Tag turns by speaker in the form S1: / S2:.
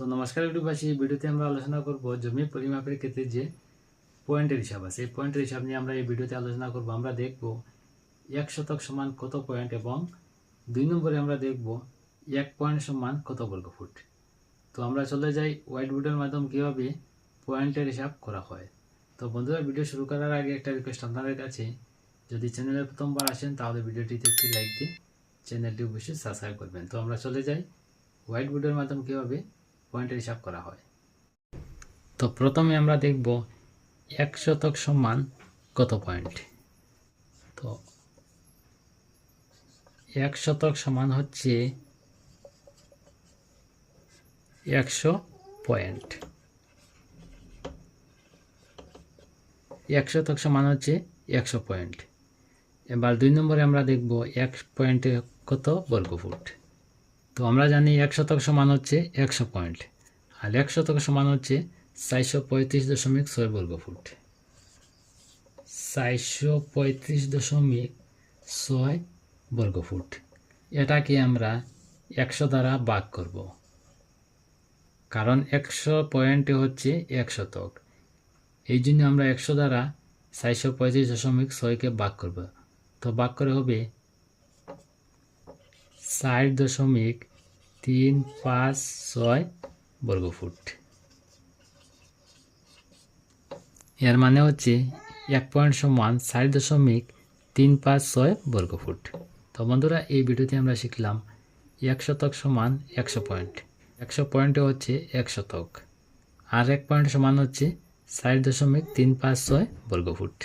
S1: তো নমস্কার ইউটিউবাসী এই ভিডিওতে আমরা আলোচনা করব জমি পরিমাপের ক্ষেত্রে যে পয়েন্টের হিসাব আছে। এই পয়েন্টের হিসাব নিয়ে আমরা এই ভিডিওতে আলোচনা করব। আমরা দেখব এক শতক সমান কত পয়েন্ট এবং দুই নম্বরে আমরা দেখব এক পয়েন্ট সমান কত বর্গ ফুট তো আমরা চলে যাই হোয়াইট বোর্ডের মাধ্যমে কীভাবে পয়েন্টের হিসাব করা হয়। তো বন্ধুরা, ভিডিও শুরু করার আগে একটা রিকোয়েস্ট আপনাদের কাছে। যদি চ্যানেলে প্রথমবার আসেন, তাহলে ভিডিওটিতে একটি লাইক দিয়ে চ্যানেলটি অবশ্যই সাবস্ক্রাইব করবেন। তো আমরা চলে যাই হোয়াইট বোর্ডের মাধ্যমে কীভাবে পয়েন্টের হিসাব করা হয়। তো প্রথমে আমরা দেখব এক শতক সমান কত পয়েন্ট? তো এক শতক সমান হচ্ছে একশো পয়েন্ট। এক শতক সমান হচ্ছে একশো পয়েন্ট। এবার দুই নম্বরে আমরা দেখব এক পয়েন্টে কত বর্গ ফুট তো আমরা জানি এক শতক সমান হচ্ছে একশো পয়েন্ট। আর এক শতক সমান হচ্ছে চারশো পঁয়ত্রিশ দশমিক ছয় বর্গ ফুট চারশো পঁয়ত্রিশ দশমিক ছয় বর্গ ফুট এটাকে আমরা একশো দ্বারা ভাগ করব। কারণ একশো পয়েন্টে হচ্ছে এক শতক। এই জন্য আমরা একশো দ্বারা চারশো পঁয়ত্রিশ দশমিক ছয়কে ভাগ করব। তো ভাগ করে হবে ষাট দশমিক তিন, পাঁচ, ছয় বর্গফুট। এর মানে হচ্ছে এক পয়েন্ট সমান ষাট দশমিক তিন পাঁচ ছয় বর্গফুট। তো বন্ধুরা, এই ভিডিওতে আমরা শিখলাম এক শতক সমান একশো পয়েন্ট একশো পয়েন্টে হচ্ছে এক শতক। আর এক পয়েন্ট সমান হচ্ছে ষাট দশমিক তিন পাঁচ ছয় বর্গফুট।